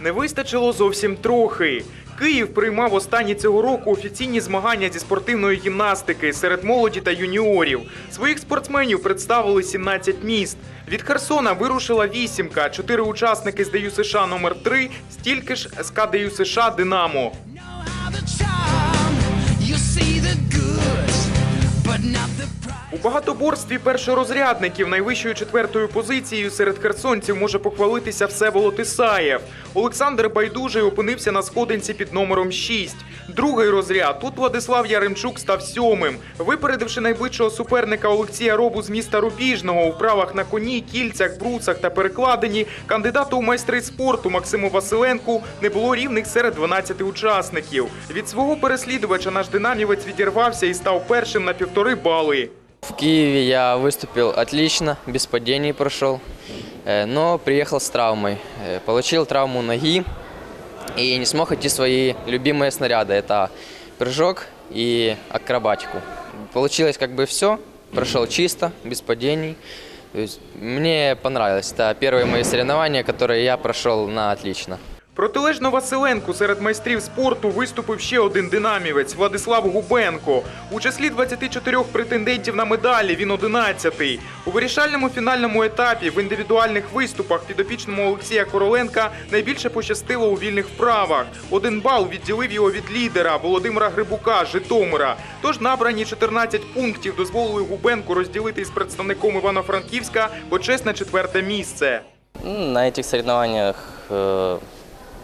Не вистачило зовсім трохи. Київ приймав останні цього року офіційні змагання зі спортивної гімнастики серед молоді та юніорів. Своїх спортсменів представили 17 міст. Від Херсона вирушила вісімка, чотири учасники з ДЮСШ номер 3 стільки ж з КДЮСШ Динамо. У багатоборстві першорозрядників найвищою четвертою позицією серед херсонців може похвалитися Всеволод Ісаєв. Олександр Байдужий опинився на сходинці під номером 6. Другий розряд тут Владислав Яремчук став сьомим, випередивши найближчого суперника Олексія Робу з міста Рубіжного у вправах на коні, кільцях, брусах та перекладині. Кандидату у майстри спорту Максиму Василенку не було рівних серед 12 учасників. Від свого переслідувача наш динамівець відірвався і став першим на півтори бали. В Киеве я выступил отлично, без падений прошел, э, но приехал с травмой. Э, Получил травму ноги и не смог идти свои любимые снаряды. Это прыжок и акробатику. Получилось как бы все, прошел чисто, без падений. Мне понравилось. Это первые мои соревнования, которые я прошел на отлично. Протилежно Василенку серед майстрів спорту виступив ще один динамівець Владислав Губенко. У числі 24 претендентів на медалі він 11-й. У вирішальному фінальному етапі в індивідуальних виступах підопічному Олексія Короленка найбільше пощастило у вільних вправах. Один бал відділив його від лідера Володимира Грибука Житомира. Тож набрані 14 пунктів дозволили Губенку розділити із представником Івано-Франківська почесне четверте місце. На этих соревнованиях э,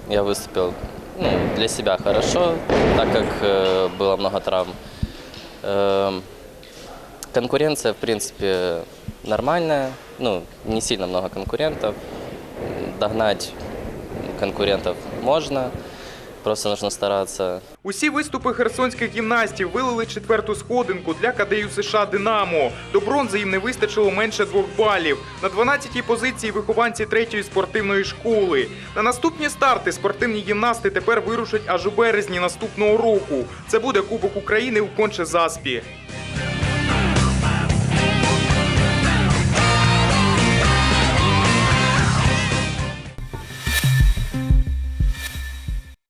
я выступил ну, для себя хорошо, так как э, было много травм. Эм, конкуренция, в принципе, нормальная, ну, не сильно много конкурентов. Догнать конкурентов можно, просто нужно стараться. Усі виступи херсонських гімнастів вилили четверту сходинку для КДЮ США Динамо. До бронзи їм не вистачило менше двох балів. На 12-й позиції вихованці третьої спортивної школи. На наступні старти спортивні гімнасти тепер вирушать аж у березні наступного року. Це буде Кубок України у Конче-Заспі.